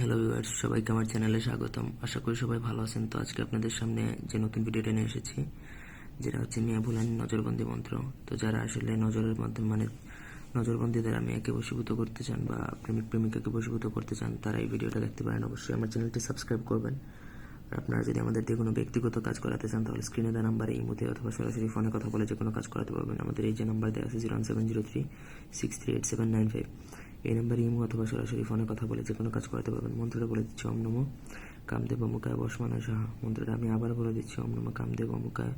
Hello viewers সবাইকে আমার চ্যানেলে স্বাগতম। আশা করি সবাই ভালো আছেন। তো আজকে আপনাদের সামনে যে নতুন ভিডিওটা নিয়ে এসেছি, যেটা হচ্ছে মিয়া ভুলান নজরবন্দি মন্ত্র। তো যারা আসলে নজরের মাধ্যমে মানে নজরবন্দি দ্বারা মেয়েকে বসীভূত করতে চান বা প্রেমিক প্রেমিকাকে বসীভূত করতে চান, তারা এই ভিডিওটা দেখতে পারেন। অবশ্যই আমার চ্যানেলটি সাবস্ক্রাইব করবেন। আর আপনারা যদি আমাদের দিয়ে কোনো ব্যক্তিগত কাজ করাতে চান, তাহলে স্ক্রিনে দেওয়া নাম্বারে ইমোতে অথবা সরাসরি ফোনে কথা বলে যে কোনো কাজ করাতে পারবেন। আমাদের এই যে নাম্বার দেওয়া আছে zero seven zero three six three eight seven nine five এই নাম্বারে ইমো অথবা সরাসরি ফোনে কথা বলে যে কোনো কাজ করাতে পারবেন। মন্ত্রটা বলে দিচ্ছি, ওম নমো। কামদেব অমুকায় বসমানায় সাহা। মন্ত্রটা আমি আবার বলে দিচ্ছি নমো কামদেব অমুকায়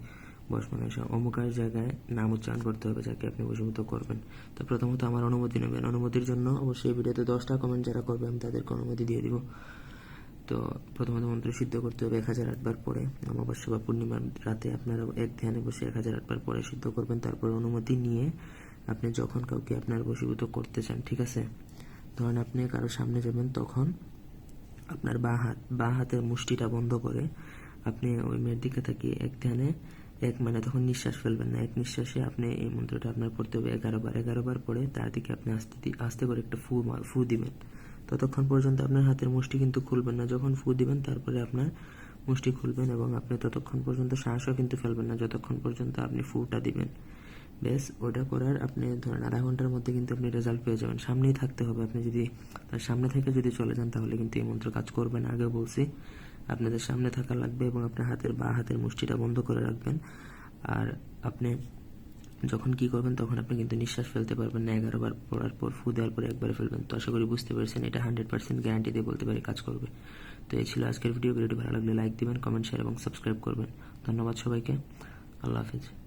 বসমানায় সাহা। অমুকার জায়গায় নাম উচ্চারণ করতে হবে যাকে আপনি বশীভূত করবেন। তো প্রথমত আমার অনুমতি নেবেন। অনুমতির জন্য অবশ্যই ভিডিওতে দশটা কমেন্ট যারা করবে, আমি তাদেরকে অনুমতি দিয়ে দিব। তো প্রথমত মন্ত্র সিদ্ধ করতে হবে এক হাজার আটবার পরে। অমাবস্যা বা পূর্ণিমার রাতে আপনারা এক ধ্যানে বসে এক হাজার আটবার পরে সিদ্ধ করবেন। তারপর অনুমতি নিয়ে আপনি যখন কাউকে আপনার বশীভূত করতে চান, ঠিক আছে? ধরেন আপনি কারও সামনে যাবেন, তখন আপনার বা হাত, বা হাতের মুষ্টিটা বন্ধ করে আপনি ওই মেয়ের দিকে তাকিয়ে এক ধ্যানে, এক মানে তখন নিঃশ্বাস ফেলবেন না। এক নিঃশ্বাসে আপনি এই মন্ত্রটা আপনার পড়তে হবে এগারো বার। এগারো বার পরে তার দিকে আপনি আস্তে আস্তে করে একটা ফু ফু দিবেন। ততক্ষণ পর্যন্ত আপনার হাতের মুষ্টি কিন্তু খুলবেন না। যখন ফু দিবেন, তারপরে আপনার মুষ্টি খুলবেন এবং আপনি ততক্ষণ পর্যন্ত শ্বাসও কিন্তু ফেলবেন না। যতক্ষণ পর্যন্ত আপনি ফুটা দিবেন। বেশ, ওটা করার আপনি ধরেন আধা ঘণ্টার মধ্যে কিন্তু আপনি রেজাল্ট পেয়ে যাবেন। সামনেই থাকতে হবে। আপনি যদি তার সামনে থেকে যদি চলে যান, তাহলে কিন্তু এই মন্ত্র কাজ করবেন আগে বলছি, আপনাদের সামনে থাকা লাগবে এবং আপনার হাতের বা হাতের মুষ্টিটা বন্ধ করে রাখবেন। আর আপনি যখন কি করবেন, তখন আপনি কিন্তু নিঃশ্বাস ফেলতে পারবেন না। এগারো বার পড়ার পর ফু দেওয়ার পর একবারে ফেলবেন। তো আশা করি বুঝতে পেরেছেন, এটা হান্ড্রেড পার্সেন্ট গ্যারান্টি দিয়ে বলতে পারি কাজ করবে। তো এই ছিল আজকের ভিডিও ভিডিওটি ভালো লাগলে লাইক দিবেন কমেন্ট শেয়ার এবং সাবস্ক্রাইব করবেন। ধন্যবাদ সবাইকে। আল্লাহ হাফিজ।